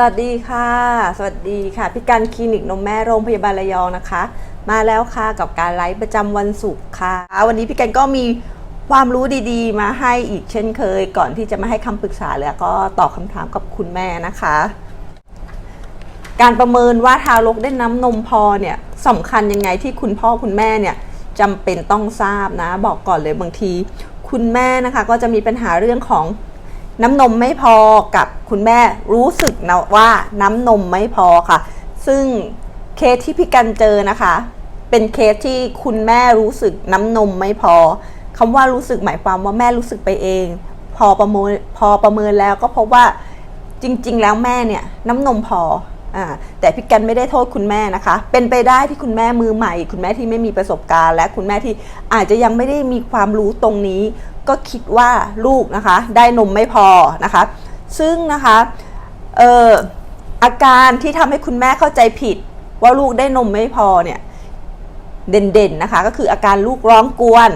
สวัสดีค่ะ สวัสดีค่ะพี่การคลินิกนมแม่โรงพยาบาลระยองนะคะ มาแล้วค่ะกับการไลฟ์ประจำวันศุกร์ค่ะ วันนี้พี่การก็มีความรู้ดีๆ มาให้อีกเช่นเคย ก่อนที่จะมาให้คำปรึกษาแล้วก็ตอบคำถามกับคุณแม่นะคะ การประเมินว่าทารกได้น้ำนมพอเนี่ยสำคัญยังไงที่คุณพ่อคุณแม่เนี่ยจำเป็นต้องทราบนะ บอกก่อนเลยบางที คุณแม่นะคะก็จะมีปัญหาเรื่องของ น้ำนมไม่พอกับคุณแม่รู้สึกนะว่าน้ำนมไม่พอค่ะ ซึ่งเคสที่พี่กันเจอนะคะ เป็นเคสที่คุณแม่รู้สึกน้ำนมไม่พอคำว่ารู้สึกหมายความว่าแม่รู้สึกไปเอง พอประเมินพอประเมินแล้วก็พบว่าจริง ๆ แล้วแม่เนี่ยน้ำนมพออแต่พี่กันไม่ได้โทษคุณแม่นะคะ เป็นไปได้ที่คุณแม่มือใหม่ คุณแม่ที่ไม่มีประสบการณ์ และคุณแม่ที่อาจจะยังไม่ได้มีความรู้ตรงนี้ ก็คิดว่าลูกนะคะ ได้นมไม่พอนะคะ ซึ่งนะคะเอ่ออาการที่ทำให้คุณแม่เข้าใจผิด ว่าลูกได้นมไม่พอเนี่ยเด่นๆนะคะ ก็คืออาการลูกร้องกวน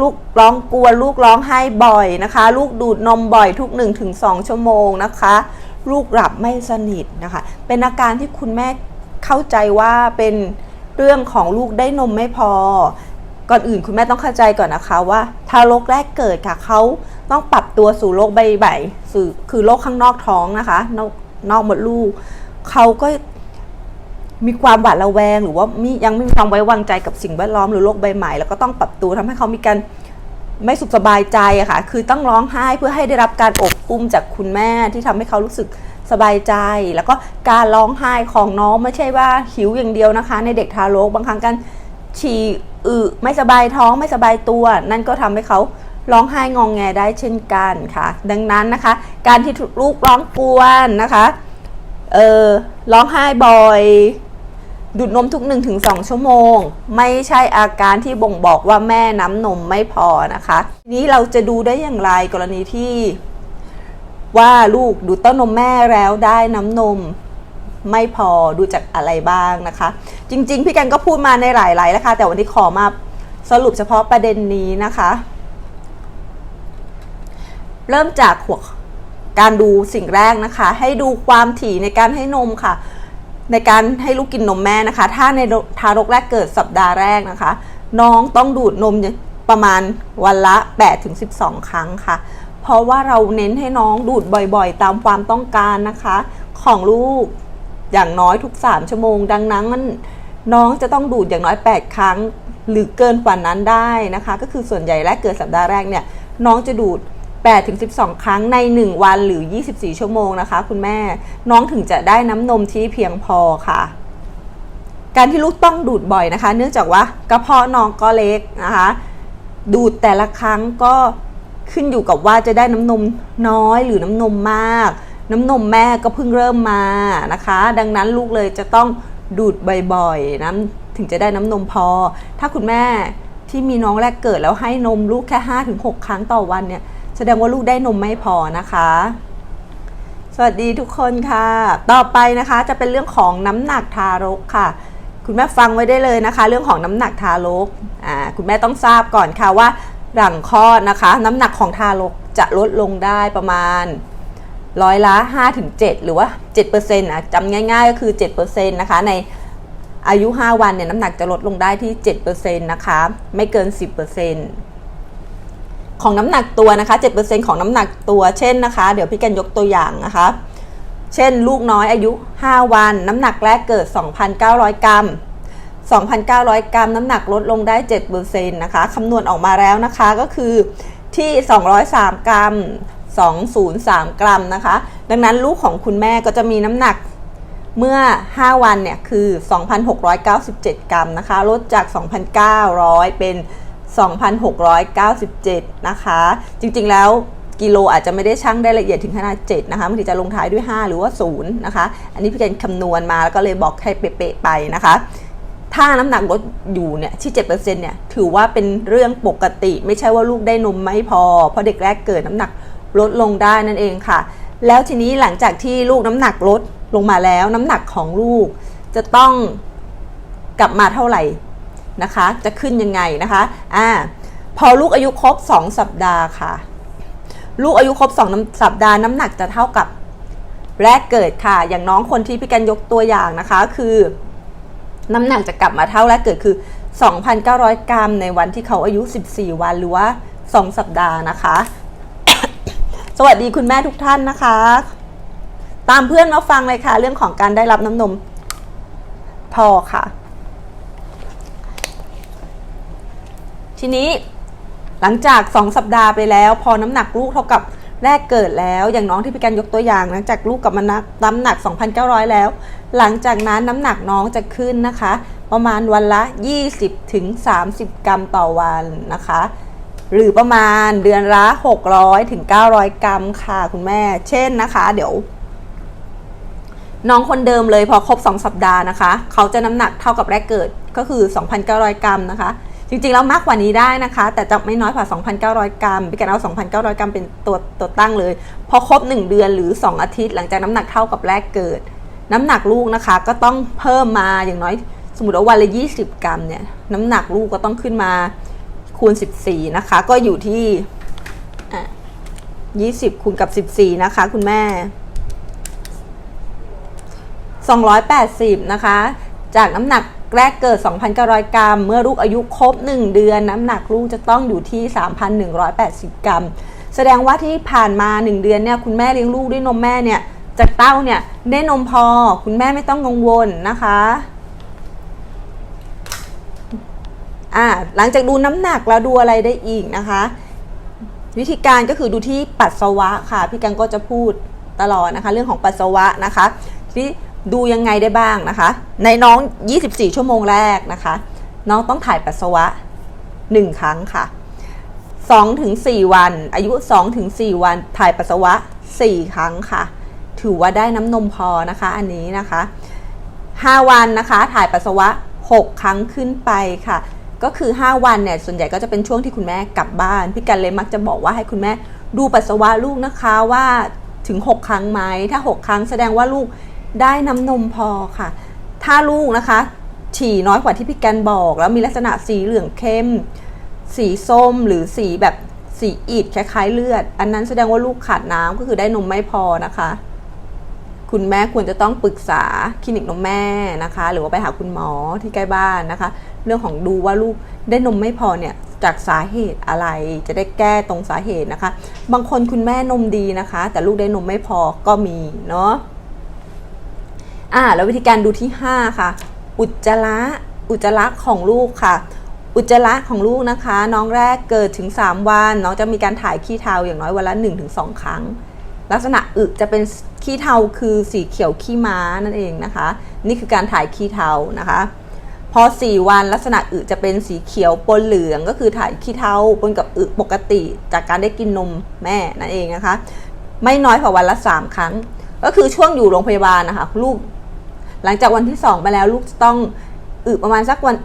ลูกร้องกวนลูกร้องไห้บ่อยนะคะ ลูกดูดนมบ่อยทุก 1-2 ชั่วโมงนะคะ ลูกหลับไม่สนิทนะคะ เป็นอาการที่คุณแม่เข้าใจว่าเป็นเรื่องของลูกได้นมไม่พอ ก่อนอื่นคุณแม่ต้องเข้าใจก่อนนะคะว่าทารกแรกเกิดค่ะเขาต้องปรับตัวสู่โลกใบใหม่สู่คือโลกข้างนอกท้องนะคะ นอกนอกมดลูกเขาก็มีความหวาดระแวง หรือว่ามียังไม่มีความไว้วางใจกับสิ่งแวดล้อมหรือโลกใบใหม่ แล้วก็ต้องปรับตัวทำให้เขามีการไม่สุขสบายใจอะค่ะ คือต้องร้องไห้เพื่อให้ได้รับการอบอุ้มจากคุณแม่ที่ทำให้เขารู้สึกสบายใจ แล้วก็การร้องไห้ของน้องไม่ใช่ว่าหิวอย่างเดียวนะคะ ในเด็กทารกบางครั้งการ ฉี่อึไม่สบายท้องไม่สบายตัว นั่นก็ทำให้เขาร้องไห้งองแงได้เช่นกันค่ะ ดังนั้นนะคะ การที่ลูกร้องกวนนะคะเออร้องไห้บ่อยดูดนมทุก 1-2 ชั่วโมง ไม่ใช่อาการที่บ่งบอกว่าแม่น้ำนมไม่พอนะคะทีนี้เราจะดูได้อย่างไรกรณีที่ ว่าลูกดูดเต้านมแม่แล้วได้น้ำนม ไม่พอดูจากอะไรบ้างนะคะ จริง ๆ พี่กันก็พูดมาในหลายๆแล้วค่ะแต่วันนี้ขอมาสรุปเฉพาะประเด็นนี้นะคะ เริ่มจากหัวการดูสิ่งแรกนะคะ ให้ดูความถี่ในการให้นมค่ะ ในการให้ลูกกินนมแม่นะคะ ถ้าในทารกแรกเกิดสัปดาห์แรกนะคะ น้องต้องดูดนมประมาณวันละ 8-12 ครั้งค่ะ เพราะว่าเราเน้นให้น้องดูดบ่อยๆ ตามความต้องการนะคะ ของลูก อย่างน้อยทุก 3 ชั่วโมง ดังนั้นน้องจะต้องดูดอย่างน้อย 8 ครั้ง หรือเกินกว่านั้นได้นะคะ ก็คือส่วนใหญ่แรกเกิดสัปดาห์แรกเนี่ยน้องจะดูด8ถึง12 ครั้งใน 1 วันหรือ 24 ชั่วโมงนะคะ คุณแม่น้องถึงจะได้น้ำนมที่เพียงพอค่ะ การที่ลูกต้องดูดบ่อยนะคะ เนื่องจากว่ากระเพาะน้องก็เล็กนะคะ ดูดแต่ละครั้งก็ขึ้นอยู่กับว่าจะได้น้ำนมน้อยหรือน้ำนมมาก น้ำนมแม่ก็เพิ่งเริ่มมานะคะ ดังนั้นลูกเลยจะต้องดูดบ่อยๆนะถึงจะได้น้ำนมพอ ถ้าคุณแม่ที่มีน้องแรกเกิดแล้วให้นมลูกแค่ 5-6 ครั้งต่อวันเนี่ย แสดงว่าลูกได้นมไม่พอนะคะ สวัสดีทุกคนค่ะ ต่อไปนะคะจะเป็นเรื่องของน้ำหนักทารกค่ะ คุณแม่ฟังไว้ได้เลยนะคะ เรื่องของน้ำหนักทารกอ่าคุณแม่ต้องทราบก่อนค่ะว่าหลังคลอดนะคะ น้ำหนักของทารกจะลดลงได้ประมาณ ร้อยละ5-7 หรือว่า 7%นะจำง่ายๆ ก็คือ 7%นะคะในอายุ 5 วันเนี่ยน้ำหนักจะลดลงได้ที่ 7%นะคะ ไม่เกิน 10%ของน้ำหนักตัวนะคะ 7%ของน้ำหนักตัวเช่นนะคะ เดี๋ยวพี่กันยกตัวอย่างนะคะ เช่น ลูกน้อยอายุ 5 วัน น้ำหนักแรกเกิด 2,900 กรัม 2,900 กรัม น้ำหนักลดลงได้ 7%นะคะคำนวณออกมาแล้วนะคะก็คือที่ 203 กรัม 203 กรัมนะคะ ดังนั้นลูกของคุณแม่ก็จะมีน้ำหนักเมื่อ 5 วันเนี่ยคือ 2,697 กรัมนะคะ ลดจาก 2,900 เป็น 2,697 นะคะ จริงๆแล้วกิโลอาจจะไม่ได้ชั่งได้ละเอียดถึงขนาด7นะคะบางทีจะลงท้ายด้วย 5 หรือว่า 0 นะคะ อันนี้พี่แกนคำนวณมาแล้วก็เลยบอกให้เป๊ะๆไปนะคะ ถ้าน้ำหนักลดอยู่เนี่ยที่7%เนี่ยถือว่าเป็นเรื่องปกติ ไม่ใช่ว่าลูกได้นมไม่พอ เพราะเด็กแรกเกิดน้ำหนัก ลดลงได้นั่นเองค่ะ แล้วทีนี้หลังจากที่ลูกน้ำหนักลดลงมาแล้ว น้ำหนักของลูก จะต้องกลับมาเท่าไหร่นะคะ จะขึ้นยังไงนะคะอ่าพอลูกอายุครบ 2 สัปดาห์ค่ะ ลูกอายุครบ 2 สัปดาห์น้ำหนักจะเท่ากับแรกเกิดค่ะ อย่างน้องคนที่พี่กันยกตัวอย่างนะคะ คือ น้ำหนักจะกลับมาเท่าแรกเกิดคือ 2,900 กรัมในวันที่เขาอายุ 14 วันหรือว่า 2 สัปดาห์นะคะ สวัสดีคุณแม่ทุกท่านนะคะ ตามเพื่อนมาฟังเลยค่ะ เรื่องของการได้รับน้ำนม พอค่ะ ทีนี้หลังจาก 2 สัปดาห์ไปแล้ว พอน้ำหนักลูกเท่ากับแรกเกิดแล้วอย่างน้องที่พี่กันยกตัวอย่างหลังจากลูกกลับมานักน้ำหนัก 2,900 แล้ว หลังจากนั้นน้ำหนักน้องจะขึ้นนะคะ ประมาณวันละ 20ถึง30 กรัมต่อวันนะคะ หรือประมาณเดือนละ 600ถึง900 กรัมค่ะคุณแม่ เช่นนะคะ เดี๋ยว น้องคนเดิมเลยพอครบ 2 สัปดาห์นะคะ เขาจะน้ำหนักเท่ากับแรกเกิดก็คือ 2,900 กรัมนะคะ จริงๆ แล้วมากกว่านี้ได้นะคะ แต่จะไม่น้อยกว่า 2,900 กรัมพี่กันเอา 2,900 กรัมเป็นตัวตัวตั้งเลย พอครบ 1 เดือนหรือ 2 อาทิตย์ หลังจากน้ำหนักเท่ากับแรกเกิด น้ำหนักลูกนะคะ ก็ต้องเพิ่มมาอย่างน้อย สมมติว่าวันละ 20 กรัมเนี่ย น้ำหนักลูกก็ต้องขึ้นมา คูณ 14 นะคะ ก็อยู่ที่อะ20 คูณกับ 14 นะคะ คุณแม่ 280 นะคะ จากน้ำหนักแรกเกิด 2,900 กรัม เมื่อลูกอายุครบ 1 เดือน น้ำหนักลูกจะต้องอยู่ที่ 3,180 กรัม แสดงว่าที่ผ่านมา 1 เดือนเนี่ย คุณแม่เลี้ยงลูกด้วยนมแม่เนี่ย จากเต้าเนี่ย ได้นมพอ คุณแม่ไม่ต้องกังวลนะคะ อ่าหลังจากดูน้ำหนักแล้วดูอะไรได้อีกนะคะ วิธีการก็คือดูที่ปัสสาวะค่ะ พี่กันก็จะพูดตลอดนะคะ เรื่องของปัสสาวะนะคะ ที่ดูยังไงได้บ้างนะคะ ในน้อง 24 ชั่วโมงแรกนะคะ น้องต้องถ่ายปัสสาวะ 1 ครั้งค่ะ2ถึง4วัน อายุ2ถึง4วัน ถ่ายปัสสาวะ 4 ครั้งค่ะ ถือว่าได้น้ำนมพอนะคะ อันนี้นะคะ 5 วันนะคะ ถ่ายปัสสาวะ 6 ครั้งขึ้นไปค่ะ ก็คือ 5 วันเนี่ยส่วนใหญ่ก็จะเป็นช่วงที่คุณแม่กลับบ้านพี่กันเลยมักจะบอกว่าให้คุณแม่ดูปัสสาวะลูกนะคะว่าถึง 6 ครั้งไหมถ้า 6 ครั้งแสดงว่าลูกได้น้ำนมพอค่ะ ถ้าลูกนะคะ ฉี่น้อยกว่าที่พี่กันบอก แล้วมีลักษณะสีเหลืองเข้ม สีส้มหรือสีแบบสีอิดคล้ายๆเลือด อันนั้นแสดงว่าลูกขาดน้ำก็คือได้นมไม่พอนะคะ คุณแม่ควรจะต้องปรึกษาคลินิกนมแม่นะคะ หรือว่าไปหาคุณหมอที่ใกล้บ้านนะคะ เรื่องของดูว่าลูกได้นมไม่พอเนี่ยจากสาเหตุอะไรจะได้แก้ตรงสาเหตุนะคะ บางคนคุณแม่นมดีนะคะ แต่ลูกได้นมไม่พอก็มีเนาะอ่าแล้ววิธีการดูที่ 5 ค่ะ อุจจาระอุจจาระของลูกค่ะ อุจจาระของลูกนะคะ น้องแรกเกิดถึง 3 วัน น้องจะมีการถ่ายขี้เทาอย่างน้อยวันละ 1-2 ครั้ง ลักษณะอึจะเป็นขี้เทาคือสีเขียวขี้ม้านั่นเองนะคะ นี่คือการถ่ายขี้เทานะคะ พอ 4 วันลักษณะอึจะเป็นสีเขียวปนเหลือง ก็คือถ่ายขี้เท้าปนกับอึปกติ จากการได้กินนมแม่นั่นเองนะคะ ไม่น้อยกว่าวันละ 3 ครั้ง ก็คือช่วงอยู่โรงพยาบาลนะคะลูก หลังจากวันที่ 2 ไปแล้วลูกจะต้องอึประมาณสักวัน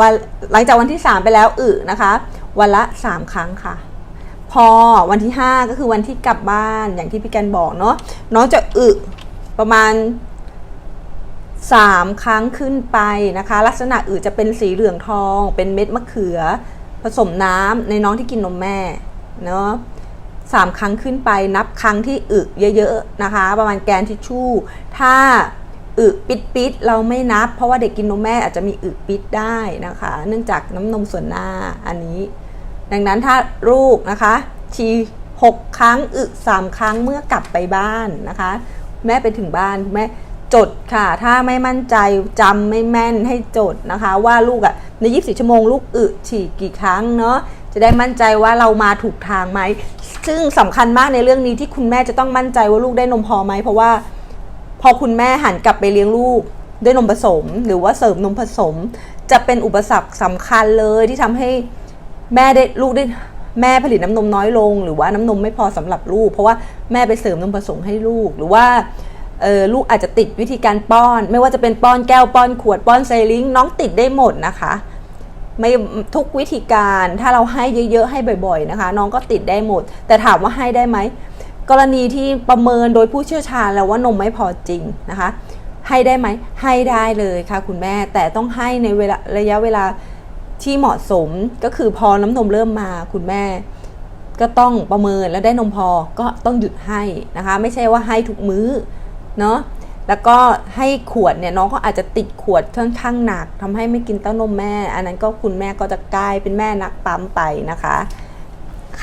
วันหลังจากวันที่ 3 ไปแล้วอึนะคะ วันละ 3 ครั้งค่ะ พอวันที่ 5 ก็คือวันที่กลับบ้านอย่างที่พี่แกนบอกเนาะน้องจะอึประมาณ 3 ครั้งขึ้นไปนะคะ ลักษณะอึจะเป็นสีเหลืองทอง เป็นเม็ดมะเขือ ผสมน้ำในน้องที่กินนมแม่เนาะสามครั้งขึ้นไปนับครั้งที่อึเยอะๆนะคะ ประมาณแกนทิชชู่ ถ้าอึปิดปิดๆเราไม่นับ เพราะว่าเด็กกินนมแม่อาจจะมีอึปิดได้นะคะ เนื่องจากน้ำนมส่วนหน้าอันนี้ ดังนั้นถ้าลูกนะคะชีหกครั้งอึสามครั้งเมื่อกลับไปบ้านนะคะ แม่ไปถึงบ้านแม่ จดค่ะ ถ้าไม่มั่นใจจำไม่แม่นให้จดนะคะ ว่าลูกอะ่ะใน 24 ชั่วโมงลูกอึฉี่กี่ครั้งเนาะจะได้มั่นใจว่าเรามาถูกทางไหม ซึ่งสำคัญมากในเรื่องนี้ที่คุณแม่จะต้องมั่นใจว่าลูกได้นมพอไหมเพราะว่า พอคุณแม่หันกลับไปเลี้ยงลูกด้วยนมผสม หรือว่าเสริมนมผสม จะเป็นอุปสรรคสำคัญเลยที่ทำให้แม่ได้ลูกได้แม่ผลิตน้ำนมน้อยลง หรือว่าน้ำนมไม่พอสำหรับลูก เพราะว่าแม่ไปเสริมนมผสมให้ลูกหรือว่า เออลูกอาจจะติดวิธีการป้อน ไม่ว่าจะเป็นป้อนแก้วป้อนขวดป้อนไซลิงน้องติดได้หมดนะคะไม่ทุกวิธีการถ้าเราให้เยอะๆให้บ่อย ๆนะคะ น้องก็ติดได้หมด แต่ถามว่าให้ได้ไหมกรณีที่ประเมินโดยผู้เชี่ยวชาญแล้วว่านมไม่พอจริงนะคะ ให้ได้ไหมให้ได้เลยค่ะคุณแม่แต่ต้องให้ในเวลาระยะเวลาที่เหมาะสมก็คือพอน้ำนมเริ่มมาคุณแม่ ก็ต้องประเมินแล้วได้นมพอก็ต้องหยุดให้นะคะ ไม่ใช่ว่าให้ทุกมื้อ เนาะแล้วก็ให้ขวดเนี่ยน้องก็อาจจะติดขวดค่อนข้างหนักทำให้ไม่กินเต้านมแม่ อันนั้นก็คุณแม่ก็จะกลายเป็นแม่นักปั๊มไปนะคะ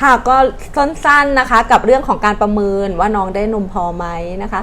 ค่ะก็สั้นๆนะคะ กับเรื่องของการประเมินว่าน้องได้นมพอไหมนะคะ